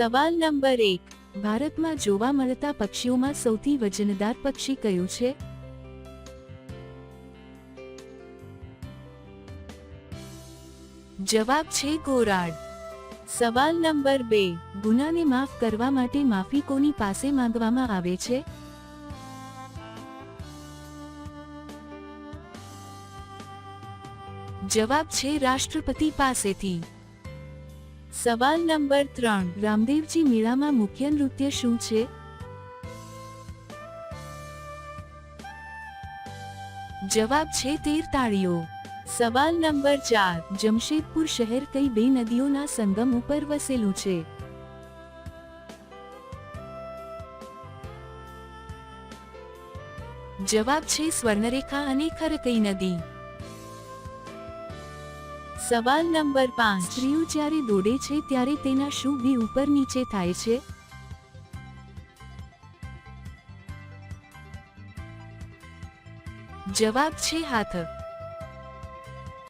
સવાલ નંબર એક. ભારતમાં જોવા મળતા પક્ષીઓમાં સૌથી વજનદાર પક્ષી કયું છે? જવાબ છે ગોરાડ. સવાલ નંબર બે. ગુનાને માફ કરવા માટે માફી કોની પાસે માંગવામાં આવે છે? જવાબ છે રાષ્ટ્રપતિ પાસેથી. સવાલ નંબર ત્રણ. રામદેવજી મેળામાં મુખ્ય નૃત્ય શું છે? જવાબ છે તેર તાળીઓ. સવાલ નંબર ચાર. જમશેદપુર શહેર કઈ બે નદીઓના સંગમ ઉપર વસેલું છે? જવાબ છે સ્વર્ણરેખા અને ખરકઈ નદી. સવાલ નંબર પાંચ. સ્ત્રીઓ જ્યારે દોડે છે ત્યારે તેના શું બી ઉપર નીચે થાય છે? જવાબ છે હાથ.